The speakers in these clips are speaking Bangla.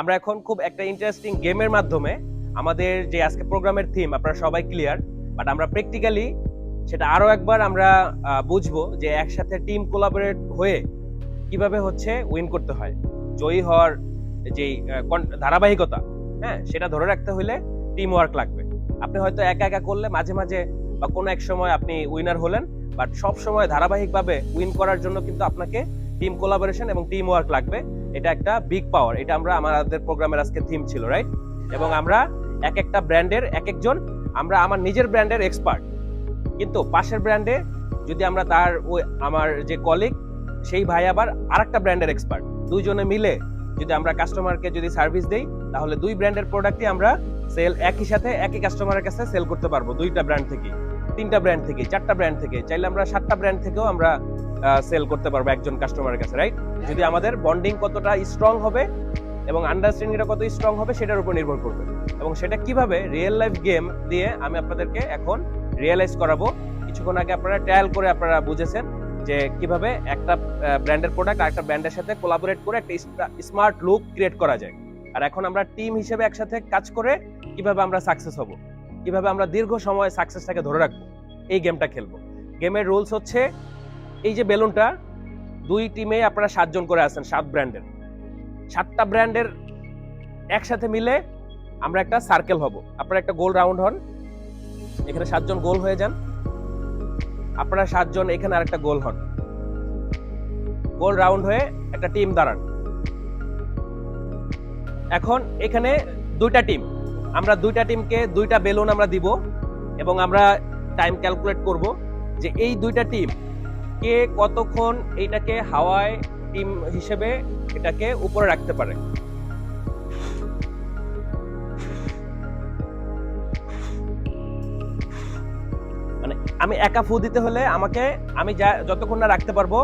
আমরা এখন খুব একটা ইন্টারেস্টিং গেমের মাধ্যমে আমাদের যে আজকে প্রোগ্রামের থিম আপনারা সবাই ক্লিয়ার বাট আমরা প্র্যাকটিক্যালি সেটা আরও একবার আমরা বুঝব যে একসাথে টিম কোলাবোরেট হয়ে কীভাবে হচ্ছে উইন করতে হয়। জয়ী হওয়ার যে ধারাবাহিকতা হ্যাঁ সেটা ধরে রাখতে হলে টিম ওয়ার্ক লাগবে। আপনি হয়তো একা একা করলে মাঝে মাঝে বা কোনো এক সময় আপনি উইনার হলেন বাট সব সময় ধারাবাহিকভাবে উইন করার জন্য কিন্তু আপনাকে টিম কোলাবোরেশন এবং টিম ওয়ার্ক লাগবে। এটা একটা বিগ পাওয়ার এটা আমরা আমাদের প্রোগ্রামের আজকে থিম ছিল রাইট এবং আমরা এক একটা ব্র্যান্ডের এক একজন, আমরা আমার নিজের ব্র্যান্ডের এক্সপার্ট কিন্তু পাশের ব্র্যান্ডে যদি আমরা তার ওই আমার যে কলিগ সেই ভাই আবার আরেকটা ব্র্যান্ডের এক্সপার্ট দুইজনে মিলে যদি আমরা কাস্টমারকে যদি সার্ভিস দেই, তাহলে দুই ব্র্যান্ডের প্রোডাক্টই আমরা সেল একই সাথে একই কাস্টমারের কাছে সেল করতে পারব, দুইটা ব্র্যান্ড থেকে তিনটা ব্র্যান্ড থেকে, চারটা ব্র্যান্ড থেকে, চাইলে আমরা সাতটা ব্র্যান্ড থেকেও আমরা সেল করতে পারব একজন কাস্টমারের কাছে রাইট যদি আমাদের বন্ডিং কতটা স্ট্রং হবে এবং আন্ডারস্ট্যান্ডিংটা কত স্ট্রং হবে, সেটার উপর নির্ভর করবে। এবং সেটা কীভাবে? রিয়েল লাইফ গেম দিয়ে আমি আপনাদেরকে এখন রিয়েলাইজ করাবো। কিছুক্ষণ আগে আপনারা ট্রায়াল করে আপনারা বুঝেছেন যে কীভাবে একটা ব্র্যান্ডের প্রোডাক্ট আর একটা ব্র্যান্ডের সাথে কোলাবোরেট করে একটা স্মার্ট লুক ক্রিয়েট করা যায়। আর এখন আমরা টিম হিসেবে একসাথে কাজ করে কীভাবে আমরা সাকসেস হব? কীভাবে আমরা দীর্ঘ সময় সাকসেসটাকে ধরে রাখব? এই গেমটা খেলব। গেমের রুলস হচ্ছে এই যে বেলুনটা, দুই টিমে আপনারা সাতজন করে আছেন, সাত ব্র্যান্ডের সাতটা ব্র্যান্ডের একসাথে মিলে আমরা একটা সার্কেল হব। আপনারা একটা গোল রাউন্ড হন। এখানে সাতজন গোল হয়ে যান। আপনারা সাতজন এখানে আরেকটা গোল হন। গোল রাউন্ড হয়ে একটা টিম দাঁড়ান। এখন এখানে দুইটা টিম আমরা দুইটা টিমকে দুইটা বেলুন আমরা দিব এবং আমরা টাইম ক্যালকুলেট করব যে এই দুইটা টিম কে কতক্ষণ এইটাকে হাওয়ায় টিম হিসেবে এটাকে উপরে রাখতে পারে। মানে আমি একা ফু দিতে হলে আমাকে আমি যা যতক্ষণ না রাখতে পারব,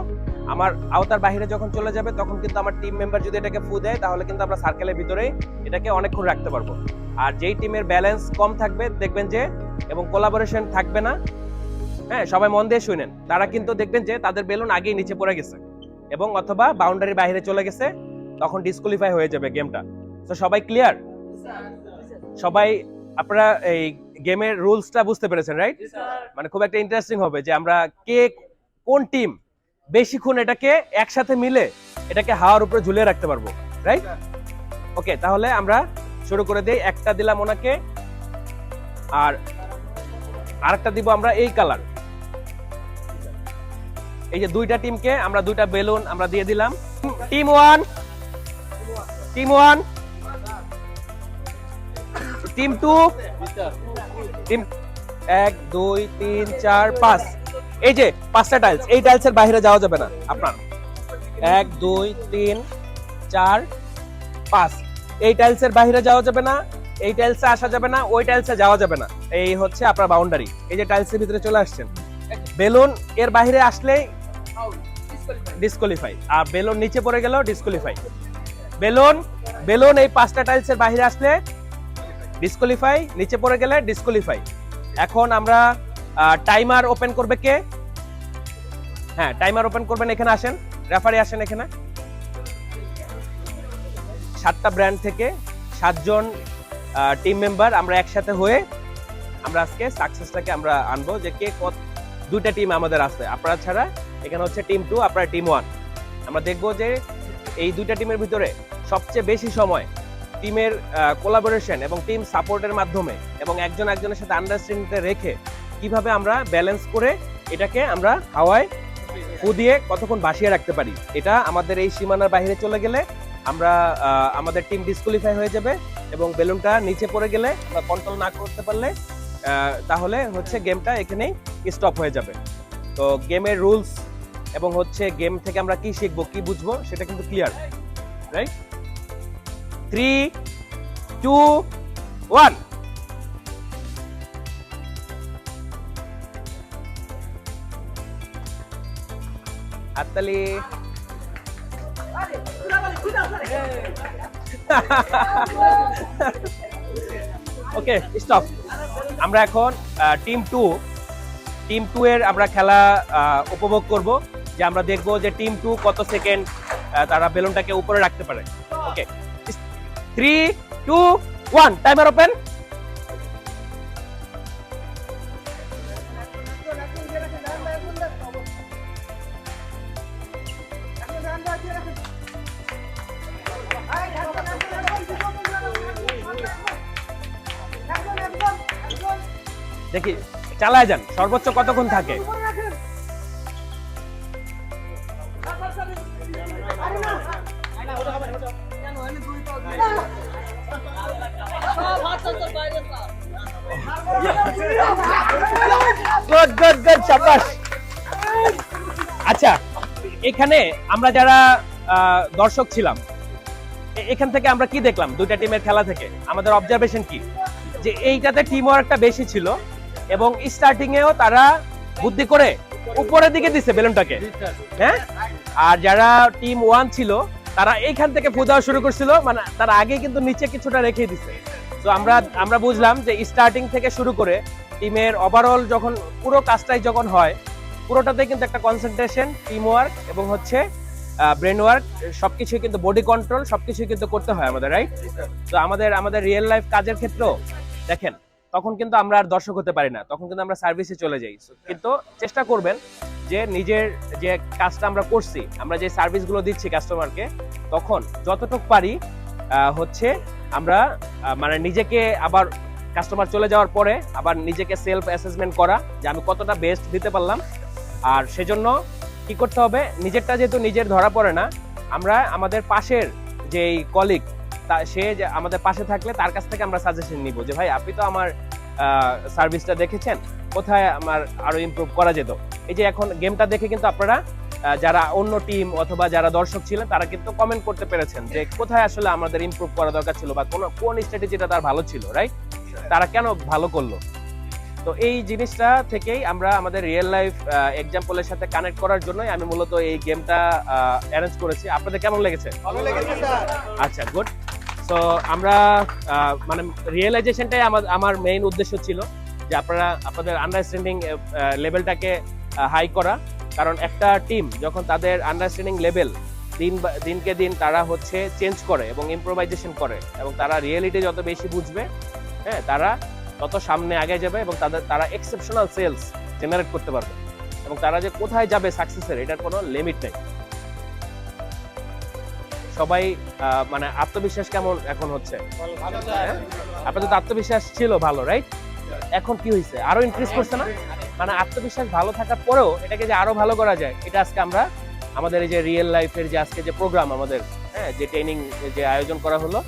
আমার আওতার বাইরে যখন চলে যাবে, তখন কিন্তু আমার টিম মেম্বার যদি এটাকে ফু দেয়, তাহলে কিন্তু আমরা সার্কেলের ভিতরেই এটাকে অনেকক্ষণ রাখতে পারব। আর যেই টিমের ব্যালেন্স কম থাকবে, দেখবেন যে, এবং কোলাবোরেশন থাকবে না হ্যাঁ সবাই মন দিয়ে শুনেন। তারা কিন্তু দেখবেন যে তাদের বেলুন আগেই নিচে পড়ে গেছে। এবং অথবা বাউন্ডারির বাইরে চলে গেছে তখন ডিসকোয়ালিফাই হয়ে যাবে গেমটা তো সবাই ক্লিয়ার সবাই আপনারা এই গেমের রুলসটা বুঝতে পেরেছেন রাইট মানে খুব একটা ইন্টারেস্টিং হবে যে আমরা কে কোন টিম বেশিক্ষণ এটাকে একসাথে মিলে এটাকে হাওয়ার উপরে ঝুলিয়ে রাখতে পারব রাইট ওকে তাহলে আমরা শুরু করে দেই। একটা দিলাম ওনাকে আর আরেকটা দিব আমরা এই কালার এই যে দুইটা টিমকে আমরা দুইটা বেলুন আমরা দিয়ে দিলাম। Team one. Team one. Team two. Team এক, দুই, তিন, চার, পাঁচ। এই যে পাঁচটা টাইলস এই টাইলসের বাইরে যাওয়া যাবে না আপনার। এক, দুই, তিন, চার, পাঁচ। এই টাইলসের বাইরে যাওয়া যাবে না, এই টাইলসে আসা যাবে না, ওই টাইলসে যাওয়া যাবে না। এই হচ্ছে আপনার বাউন্ডারি এই যে টাইলসের ভিতরে চলে আসছেন। বেলুন এর বাইরে আসলেই ডিসকোয়ালিফাই আর বেলুন নিচে পড়ে গেল ডিসকোয়ালিফাই বেলুন বেলুন এই পাঁচটা টাইলসের বাইরে আসলে ডিসকোয়ালিফাই নিচে পড়ে গেলে ডিসকোয়ালিফাই এখন আমরা টাইমার ওপেন করবে কে? হ্যাঁ টাইমার ওপেন করবেন এখানে আসেন। রেফারি আসেন এখানে। সাতটা ব্র্যান্ড থেকে সাতজন টিম মেম্বার আমরা একসাথে হয়ে আমরা আজকে সাকসেসটাকে আমরা আনব যে কে কত দুইটা টিম আমাদের আছে। আপনারা ছাড়া এখানে হচ্ছে টিম টু আপনার টিম ওয়ান আমরা দেখব যে এই দুইটা টিমের ভিতরে সবচেয়ে বেশি সময় টিমের কোলাবোরেশন এবং টিম সাপোর্টের মাধ্যমে এবং একজন একজনের সাথে আন্ডারস্ট্যান্ডিংটা রেখে কীভাবে আমরা ব্যালেন্স করে এটাকে আমরা হাওয়ায় ফু দিয়ে কতক্ষণ বাসিয়ে রাখতে পারি। এটা আমাদের এই সীমানার বাইরে চলে গেলে আমরা আমাদের টিম ডিসকোয়ালিফাই হয়ে যাবে এবং বেলুনটা নিচে পড়ে গেলে বা কন্ট্রোল না করতে পারলে তাহলে হচ্ছে গেমটা এখানেই স্টপ হয়ে যাবে। তো গেমের রুলস এবং হচ্ছে গেম থেকে আমরা কি শিখব, কি বুঝব, সেটা কিন্তু clear right three two one হাততালি। ওকে স্টপ আমরা এখন টিম টু টিম টু এর আমরা খেলা উপভোগ করব। যে আমরা দেখব যে টিম টু কত সেকেন্ড তারা বেলুনটাকে উপরে রাখতে পারে। Okay three two one timer open দেখি, চালায় যান, সর্বোচ্চ কতক্ষণ থাকে? গুড আচ্ছা এখানে আমরা যারা দর্শক ছিলাম এখান থেকে আমরা কি দেখলাম দুইটা টিমের খেলা থেকে? আমাদের অবজারভেশন কি? যে এইটাতে টিম ওয়ার্কটা বেশি ছিল এবং স্টার্টিং এও তারা বুদ্ধি করে উপরের দিকে দিছে বেলুনটাকে হ্যাঁ? আর যারা টিম ওয়ান ছিল, তারা এইখান থেকে ফু শুরু করছিল মানে তারা আগে কিন্তু নিচে কিছুটা রেখে দিছে। তো আমরা আমরা বুঝলাম যে স্টার্টিং থেকে শুরু করে টিমের ওভারঅল যখন পুরো কাজটাই যখন হয়, পুরোটাতে কিন্তু একটা কনসেন্ট্রেশন টিম ওয়ার্ক এবং হচ্ছে ব্রেন ওয়ার্ক সবকিছুই কিন্তু বডি কন্ট্রোল সবকিছুই কিন্তু করতে হয় আমাদের রাইট তো আমাদের আমাদের রিয়েল লাইফ কাজের ক্ষেত্রেও, দেখেন, তখন কিন্তু আমরা আর দর্শক হতে পারি না, তখন কিন্তু আমরা সার্ভিসে চলে যাই। কিন্তু চেষ্টা করবেন যে নিজের যে কাজটা আমরা করছি, আমরা যে সার্ভিসগুলো দিচ্ছি কাস্টমারকে তখন যতটুকু পারি হচ্ছে আমরা মানে নিজেকে আবার কাস্টমার চলে যাওয়ার পরে আবার নিজেকে সেলফ অ্যাসেসমেন্ট করা যে আমি কতটা বেস্ট দিতে পারলাম। আর সেজন্য কি করতে হবে? নিজেরটা যেহেতু নিজের ধরা পড়ে না, আমরা আমাদের পাশের যেই কলিগ তা সে যে আমাদের পাশে থাকলে তার কাছ থেকে আমরা সাজেশন নিব যে, ভাই, আপনি তো আমার সার্ভিসটা দেখেছেন, কোথায় আমার আরও ইমপ্রুভ করা যেত? এই যে এখন গেমটা দেখে কিন্তু আপনারা যারা অন্য টিম অথবা যারা দর্শক ছিলেন, তারা কিন্তু কমেন্ট করতে পেরেছেন যে, কোথায় আসলে আমাদের ইমপ্রুভ করা দরকার ছিল বা কোন কোন স্ট্র্যাটেজিটা তার ভালো ছিল রাইট তারা কেন ভালো করল? তো এই জিনিসটা থেকেই আমরা আমাদের রিয়েল লাইফ এক্সাম্পলের সাথে কানেক্ট করার জন্যই আমি মূলত এই গেমটা অ্যারেঞ্জ করেছি। আপনাদের কেমন লেগেছে? ভালো লেগেছে স্যার। আচ্ছা গুড তো আমরা মানে রিয়েলাইজেশনটাই আমার আমার মেইন উদ্দেশ্য ছিল যে আপনারা আপনাদের আন্ডারস্ট্যান্ডিং লেভেলটাকে হাই করা। কারণ একটা টিম যখন তাদের আন্ডারস্ট্যান্ডিং লেভেল দিন দিনকে দিন তারা হচ্ছে চেঞ্জ করে এবং ইম্প্রোভাইজেশন করে এবং তারা রিয়েলিটি যত বেশি বুঝবে হ্যাঁ তারা তত সামনে আগে যাবে এবং তাদের, তারা এক্সেপশনাল সেলস জেনারেট করতে পারবে। এবং তারা যে কোথায় যাবে সাকসেসের এটার কোনো লিমিট নেই। সবাই মানে আত্মবিশ্বাস কেমন এখন হচ্ছে? আপনাদের তো আত্মবিশ্বাস ছিল ভালো রাইট এখন কি হয়েছে? আরও ইনক্রিজ করছে না? মানে আত্মবিশ্বাস ভালো থাকার পরেও এটাকে যে আরও ভালো করা যায়, এটা আজকে আমরা, আমাদের এই যে রিয়েল লাইফের যে আজকে যে প্রোগ্রাম আমাদের হ্যাঁ যে ট্রেনিং যে আয়োজন করা হলো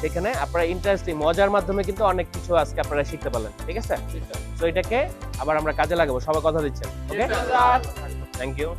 সেখানে আপনারা ইন্টারেস্টিং মজার মাধ্যমে কিন্তু অনেক কিছু আজকে আপনারা শিখতে পারলেন ঠিক আছে? তো এটাকে আবার আমরা কাজে লাগাবো সবাই কথা দিচ্ছেন ওকে থ্যাংক ইউ